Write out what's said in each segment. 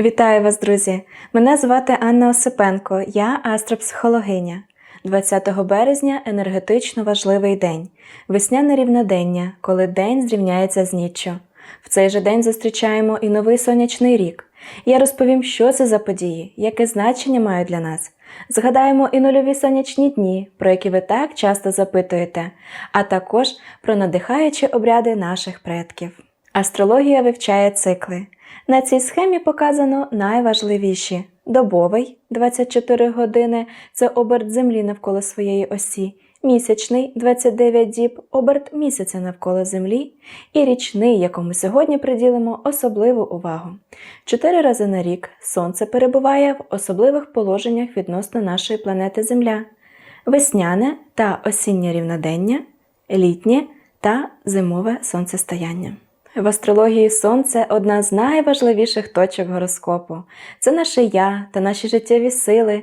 Вітаю вас, друзі! Мене звати Анна Осипенко, я астропсихологиня. 20 березня енергетично важливий день, весняне рівнодення, коли день зрівняється з ніччю. В цей же день зустрічаємо і новий сонячний рік. Я розповім, що це за події, яке значення мають для нас. Згадаємо і нульові сонячні дні, про які ви так часто запитуєте, а також про надихаючі обряди наших предків. Астрологія вивчає цикли. На цій схемі показано найважливіші: добовий 24 години це оберт Землі навколо своєї осі, місячний 29 діб оберт місяця навколо Землі, і річний, якому сьогодні приділимо особливу увагу. Чотири рази на рік Сонце перебуває в особливих положеннях відносно нашої планети Земля: весняне та осіннє рівнодення, літнє та зимове сонцестояння. В астрології Сонце одна з найважливіших точок гороскопу. Це наше я та наші життєві сили.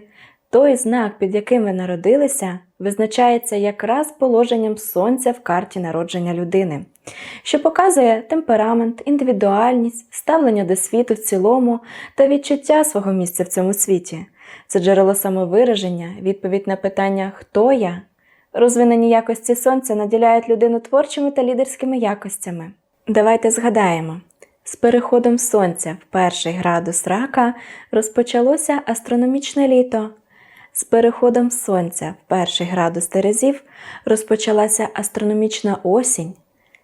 Той знак, під яким ви народилися, визначається якраз положенням Сонця в карті народження людини, що показує темперамент, індивідуальність, ставлення до світу в цілому та відчуття свого місця в цьому світі. Це джерело самовираження, відповідь на питання Хто я? Розвинені якості сонця наділяють людину творчими та лідерськими якостями. Давайте згадаємо. З переходом Сонця в перший градус рака розпочалося астрономічне літо. З переходом Сонця в перший градус Терезів розпочалася астрономічна осінь.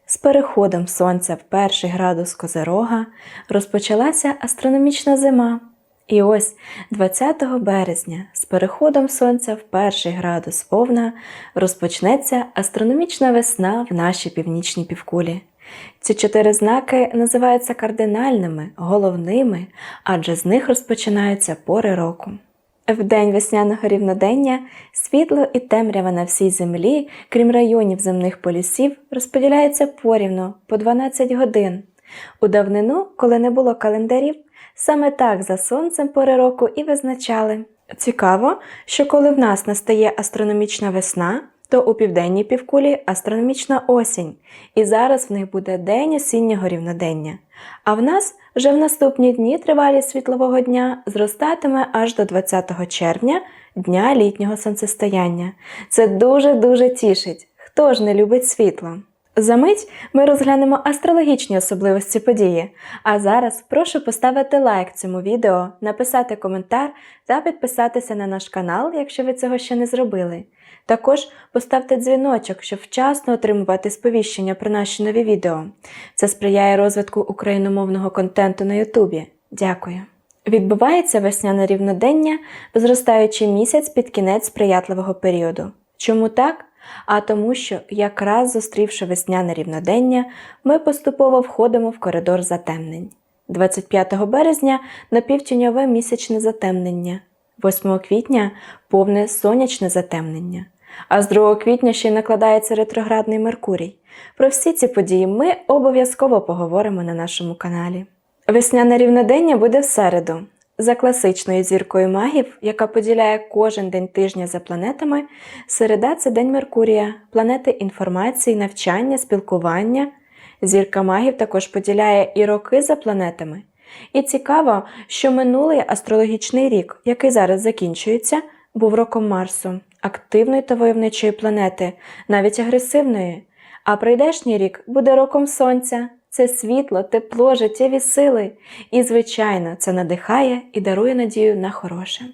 З переходом Сонця в перший градус Козирога розпочалася астрономічна зима. І ось 20 березня з переходом Сонця в перший градус Овна розпочнеться астрономічна весна в нашій північній півкулі. Ці чотири знаки називаються кардинальними, головними, адже з них розпочинаються пори року. В день весняного рівнодення світло і темрява на всій землі, крім районів земних полюсів, розподіляється порівну по 12 годин. У давнину, коли не було календарів, саме так за сонцем пори року і визначали. Цікаво, що коли в нас настає астрономічна весна, то у південній півкулі астрономічна осінь, і зараз в них буде день осіннього рівнодення. А в нас вже в наступні дні тривалість світлового дня зростатиме аж до 20 червня, дня літнього сонцестояння. Це дуже-дуже тішить. Хто ж не любить світло? За мить ми розглянемо астрологічні особливості події. А зараз прошу поставити лайк цьому відео, написати коментар та підписатися на наш канал, якщо ви цього ще не зробили. Також поставте дзвіночок, щоб вчасно отримувати сповіщення про наші нові відео. Це сприяє розвитку україномовного контенту на Ютубі. Дякую. Відбувається весняне рівнодення зростаючий місяць під кінець сприятливого періоду. Чому так? А тому, що, якраз зустрівши весняне рівнодення, ми поступово входимо в коридор затемнень. 25 березня напівтіньове місячне затемнення, 8 квітня повне сонячне затемнення, а з 2 квітня ще й накладається ретроградний Меркурій. Про всі ці події ми обов'язково поговоримо на нашому каналі. Весняне рівнодення буде в середу. За класичною зіркою магів, яка поділяє кожен день тижня за планетами, середа це день Меркурія, планети інформації, навчання, спілкування. Зірка магів також поділяє і роки за планетами. І цікаво, що минулий астрологічний рік, який зараз закінчується, був роком Марсу, активної та войовничої планети, навіть агресивної. А прийдешній рік буде роком Сонця. Це світло, тепло, життєві сили. І, звичайно, це надихає і дарує надію на хороше.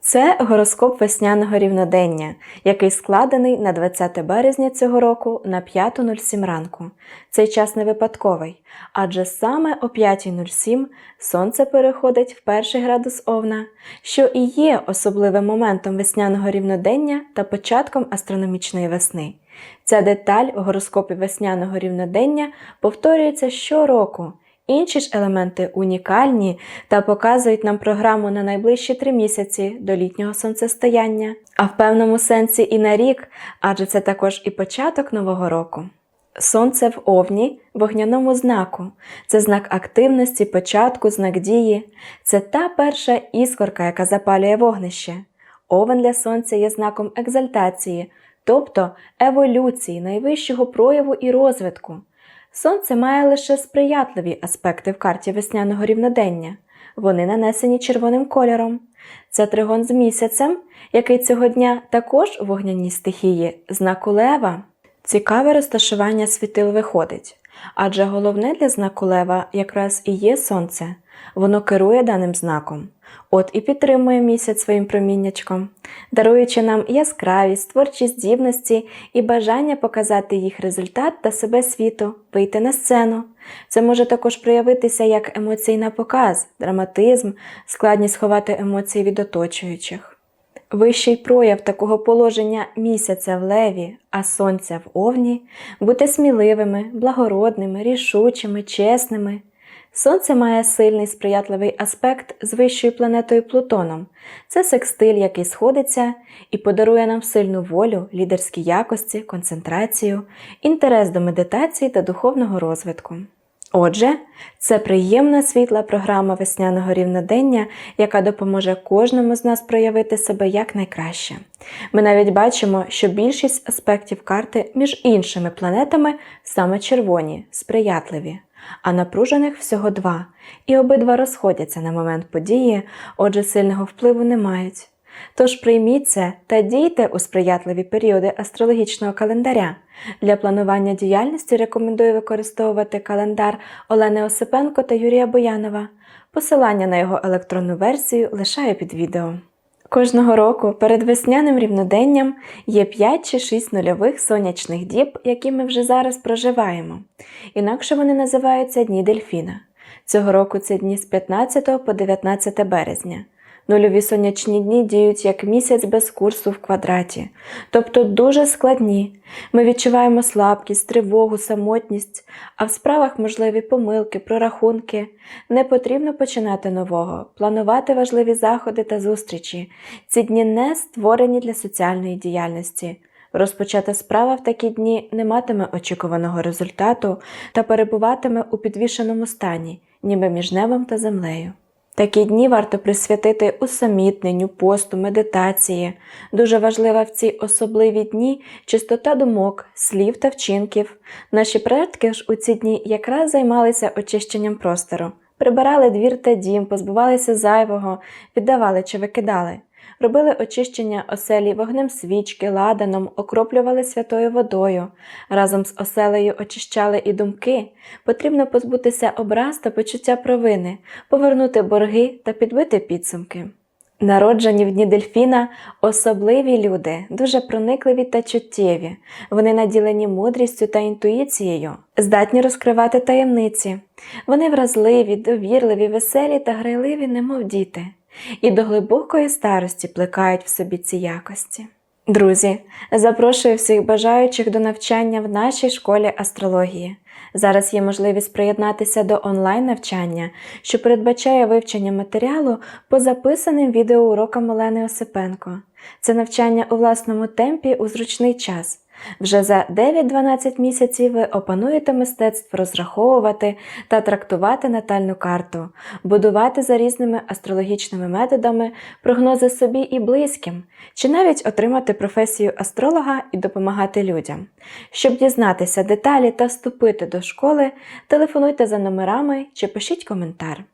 Це гороскоп весняного рівнодення, який складений на 20 березня цього року на 5.07 ранку. Цей час не випадковий, адже саме о 5.07 сонце переходить в перший градус Овна, що і є особливим моментом весняного рівнодення та початком астрономічної весни. Ця деталь у гороскопі весняного рівнодення повторюється щороку. Інші ж елементи унікальні та показують нам програму на найближчі три місяці до літнього сонцестояння, а в певному сенсі і на рік, адже це також і початок нового року. Сонце в овні вогняному знаку це знак активності, початку, знак дії, це та перша іскорка, яка запалює вогнище. Овен для сонця є знаком екзальтації, тобто еволюції, найвищого прояву і розвитку. Сонце має лише сприятливі аспекти в карті весняного рівнодення. Вони нанесені червоним кольором. Це тригон з місяцем, який цього дня також у вогняній стихії, знаку лева. Цікаве розташування світил виходить, адже головне для знаку лева якраз і є сонце. Воно керує даним знаком. От і підтримує місяць своїм проміннячком, даруючи нам яскравість, творчі здібності і бажання показати їх результат та себе світу, вийти на сцену. Це може також проявитися як емоційний показ, драматизм, складність ховати емоції від оточуючих. Вищий прояв такого положення місяця в леві, а сонця в овні бути сміливими, благородними, рішучими, чесними. Сонце має сильний сприятливий аспект з вищою планетою Плутоном. Це секстиль, який сходиться і подарує нам сильну волю, лідерські якості, концентрацію, інтерес до медитації та духовного розвитку. Отже, це приємна світла програма весняного рівнодення, яка допоможе кожному з нас проявити себе якнайкраще. Ми навіть бачимо, що більшість аспектів карти між іншими планетами саме червоні, сприятливі, а напружених всього два, і обидва розходяться на момент події, отже, сильного впливу не мають. Тож прийміть це та дійте у сприятливі періоди астрологічного календаря. Для планування діяльності рекомендую використовувати календар Олени Осипенко та Юрія Боянова. Посилання на його електронну версію лишаю під відео. Кожного року перед весняним рівноденням є 5 чи 6 нульових сонячних діб, які ми вже зараз проживаємо. Інакше вони називаються Дні Дельфіна. Цього року це дні з 15 по 19 березня. Нульові сонячні дні діють як місяць без курсу в квадраті, тобто дуже складні. Ми відчуваємо слабкість, тривогу, самотність, а в справах можливі помилки, прорахунки. Не потрібно починати нового, планувати важливі заходи та зустрічі. Ці дні не створені для соціальної діяльності. Розпочата справа в такі дні не матиме очікуваного результату та перебуватиме у підвішеному стані, ніби між небом та землею. Такі дні варто присвятити усамітненню, посту, медитації. Дуже важлива в ці особливі дні чистота думок, слів та вчинків. Наші предки ж у ці дні якраз займалися очищенням простору, прибирали двір та дім, позбувалися зайвого, віддавали чи викидали. Робили очищення оселі вогнем свічки, ладаном, окроплювали святою водою. Разом з оселею очищали і думки. Потрібно позбутися образ та почуття провини, повернути борги та підбити підсумки. Народжені в дні дельфіна особливі люди, дуже проникливі та чуттєві. Вони наділені мудрістю та інтуїцією, здатні розкривати таємниці. Вони вразливі, довірливі, веселі та грайливі, немов діти і до глибокої старості плекають в собі ці якості. Друзі, запрошую всіх бажаючих до навчання в нашій школі астрології. Зараз є можливість приєднатися до онлайн-навчання, що передбачає вивчення матеріалу по записаним відеоурокам Олени Осипенко. Це навчання у власному темпі у зручний час. Вже за 9-12 місяців ви опануєте мистецтво розраховувати та трактувати натальну карту, будувати за різними астрологічними методами прогнози собі і близьким, чи навіть отримати професію астролога і допомагати людям. Щоб дізнатися деталі та вступити до школи, телефонуйте за номерами чи пишіть коментар.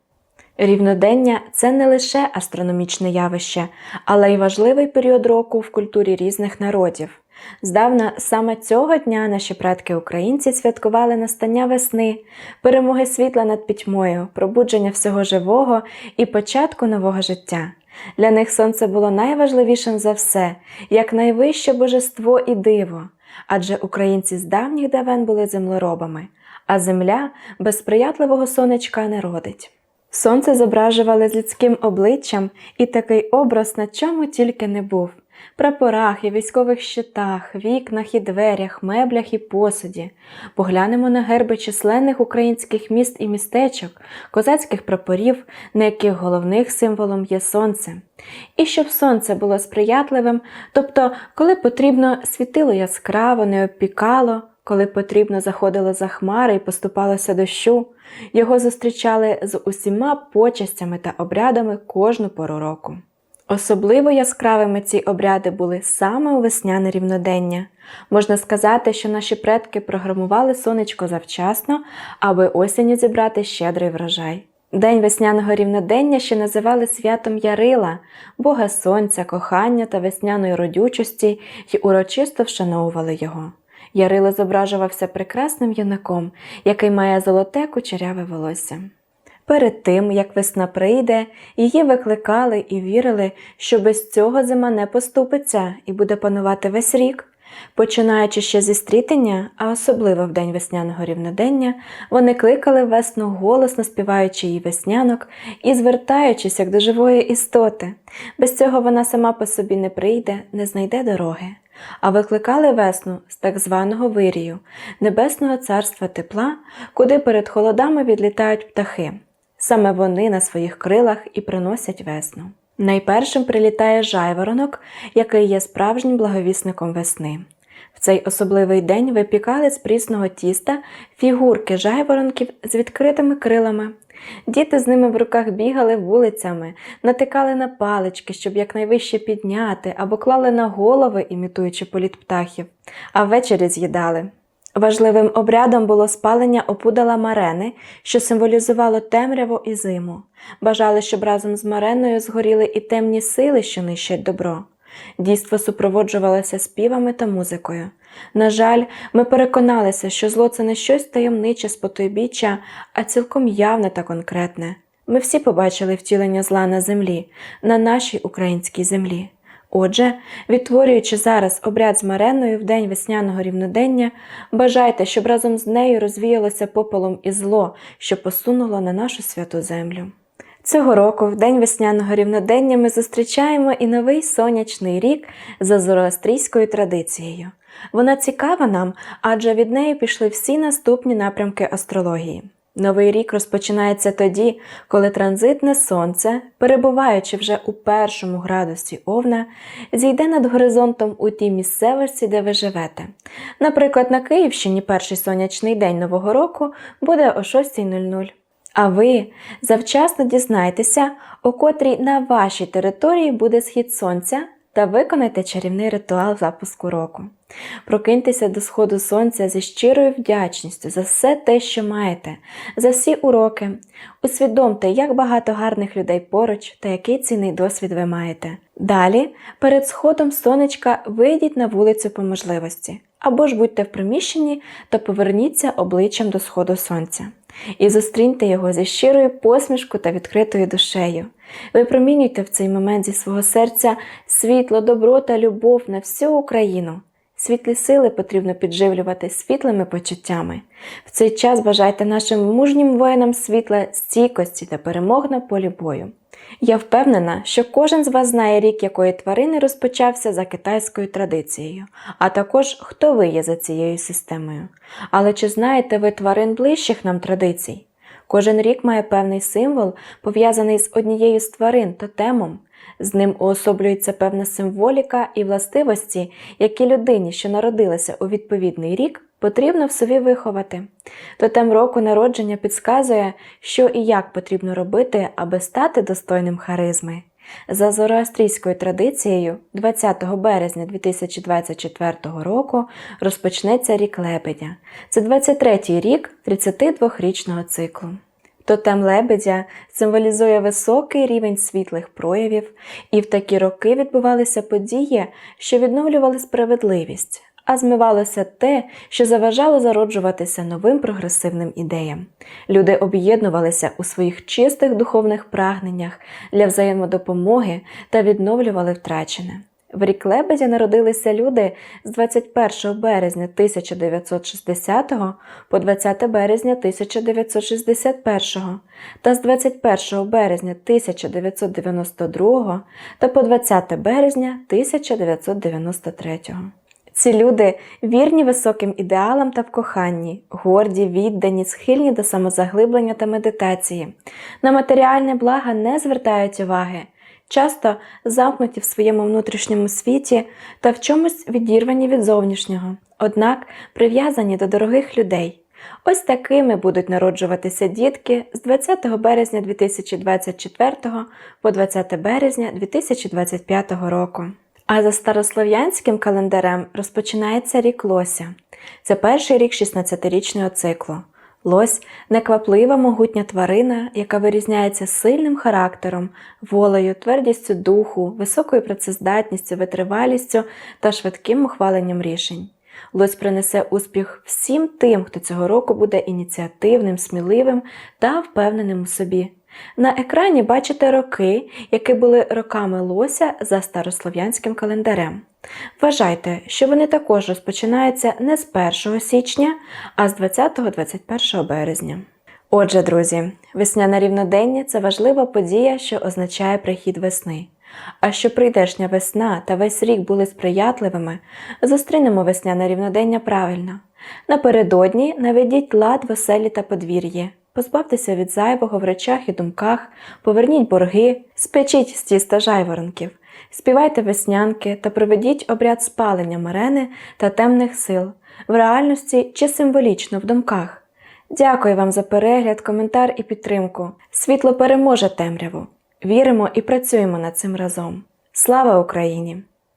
Рівнодення це не лише астрономічне явище, але й важливий період року в культурі різних народів. Здавна саме цього дня наші предки українці святкували настання весни, перемоги світла над пітьмою, пробудження всього живого і початку нового життя. Для них сонце було найважливішим за все, як найвище божество і диво, адже українці з давніх давен були землеробами, а земля без сприятливого сонечка не родить. Сонце зображували з людським обличчям, і такий образ на чому тільки не був прапорах і військових щитах, вікнах і дверях, меблях і посуді. Поглянемо на герби численних українських міст і містечок, козацьких прапорів, на яких головних символом є сонце. І щоб сонце було сприятливим, тобто, коли потрібно, світило яскраво, не обпікало. Коли потрібно заходило за хмари і поступалося дощу, його зустрічали з усіма почастями та обрядами кожну пору року. Особливо яскравими ці обряди були саме у весняне рівнодення. Можна сказати, що наші предки програмували сонечко завчасно, аби осінню зібрати щедрий врожай. День весняного рівнодення ще називали святом Ярила, Бога Сонця, кохання та весняної родючості й урочисто вшановували його. Ярило зображувався прекрасним юнаком, який має золоте кучеряве волосся. Перед тим, як весна прийде, її викликали і вірили, що без цього зима не поступиться і буде панувати весь рік. Починаючи ще зі стрітення, а особливо в день весняного рівнодення, вони кликали весну голосно співаючи їй веснянок і звертаючись як до живої істоти. Без цього вона сама по собі не прийде, не знайде дороги. А викликали весну з так званого вирію, небесного царства тепла, куди перед холодами відлітають птахи. Саме вони на своїх крилах і приносять весну. Найпершим прилітає жайворонок, який є справжнім благовісником весни. В цей особливий день випікали з прісного тіста фігурки жайворонків з відкритими крилами. Діти з ними в руках бігали вулицями, натикали на палички, щоб якнайвище підняти, або клали на голови, імітуючи політ птахів, а ввечері з'їдали. Важливим обрядом було спалення опудала марени, що символізувало темряву і зиму. Бажали, щоб разом з мареною згоріли і темні сили, що нищать добро. Дійство супроводжувалося співами та музикою. На жаль, ми переконалися, що зло це не щось таємниче з потойбіччя, а цілком явне та конкретне. Ми всі побачили втілення зла на землі, на нашій українській землі. Отже, відтворюючи зараз обряд з Мареною в день весняного рівнодення, бажайте, щоб разом з нею розвіялося попелом і зло, що посунуло на нашу святу землю. Цього року, в день весняного рівнодення, ми зустрічаємо і новий сонячний рік за зороастрійською традицією. Вона цікава нам, адже від неї пішли всі наступні напрямки астрології. Новий рік розпочинається тоді, коли транзитне сонце, перебуваючи вже у першому градусі овна, зійде над горизонтом у тій місцевості, де ви живете. Наприклад, на Київщині перший сонячний день Нового року буде о 6.00. А ви завчасно дізнайтеся, о котрій на вашій території буде схід сонця та виконайте чарівний ритуал запуску року. Прокиньтеся до сходу сонця зі щирою вдячністю за все те, що маєте, за всі уроки. Усвідомте, як багато гарних людей поруч та який цінний досвід ви маєте. Далі, перед сходом сонечка, вийдіть на вулицю по можливості, або ж будьте в приміщенні та поверніться обличчям до сходу сонця. І зустріньте його зі щирою посмішкою та відкритою душею. Випромінюйте в цей момент зі свого серця світло, добро та любов на всю Україну. Світлі сили потрібно підживлювати світлими почуттями. В цей час бажайте нашим мужнім воїнам світла, стійкості та перемог на полі бою. Я впевнена, що кожен з вас знає рік якої тварини розпочався за китайською традицією, а також хто ви є за цією системою. Але чи знаєте ви тварин ближчих нам традицій? Кожен рік має певний символ, пов'язаний з однією з тварин тотемом. З ним уособлюється певна символіка і властивості, які людині, що народилася у відповідний рік, потрібно в собі виховати. Тотем року народження підказує, що і як потрібно робити, аби стати достойним харизми. За зороастрійською традицією, 20 березня 2024 року розпочнеться рік Лебедя. Це 23-й рік 32-річного циклу. Тотем лебедя символізує високий рівень світлих проявів, і в такі роки відбувалися події, що відновлювали справедливість, а змивалося те, що заважало зароджуватися новим прогресивним ідеям. Люди об'єднувалися у своїх чистих духовних прагненнях для взаємодопомоги та відновлювали втрачене. В рік Лебедя народилися люди з 21 березня 1960 по 20 березня 1961 та з 21 березня 1992 та по 20 березня 1993. Ці люди вірні високим ідеалам та в коханні, горді, віддані, схильні до самозаглиблення та медитації. На матеріальне благо не звертають уваги часто замкнуті в своєму внутрішньому світі та в чомусь відірвані від зовнішнього, однак прив'язані до дорогих людей. Ось такими будуть народжуватися дітки з 20 березня 2024 по 20 березня 2025 року. А за старослов'янським календарем розпочинається рік Лося. Це перший рік 16-річного циклу. Лось некваплива могутня тварина, яка вирізняється сильним характером, волею, твердістю духу, високою працездатністю, витривалістю та швидким ухваленням рішень. Лось принесе успіх всім тим, хто цього року буде ініціативним, сміливим та впевненим у собі. На екрані бачите роки, які були роками лося за старослов'янським календарем. Вважайте, що вони також розпочинаються не з 1 січня, а з 20-21 березня. Отже, друзі, весняне рівнодення це важлива подія, що означає прихід весни. А щоб прийдешня весна та весь рік були сприятливими, зустрінемо весняне рівнодення правильно. Напередодні наведіть лад в оселі та подвір'ї, позбавтеся від зайвого в речах і думках, поверніть борги, спечіть з тіста жайворонків, співайте веснянки та проведіть обряд спалення марени та темних сил, в реальності чи символічно в думках. Дякую вам за перегляд, коментар і підтримку. Світло переможе темряву. Віримо і працюємо над цим разом. Слава Україні!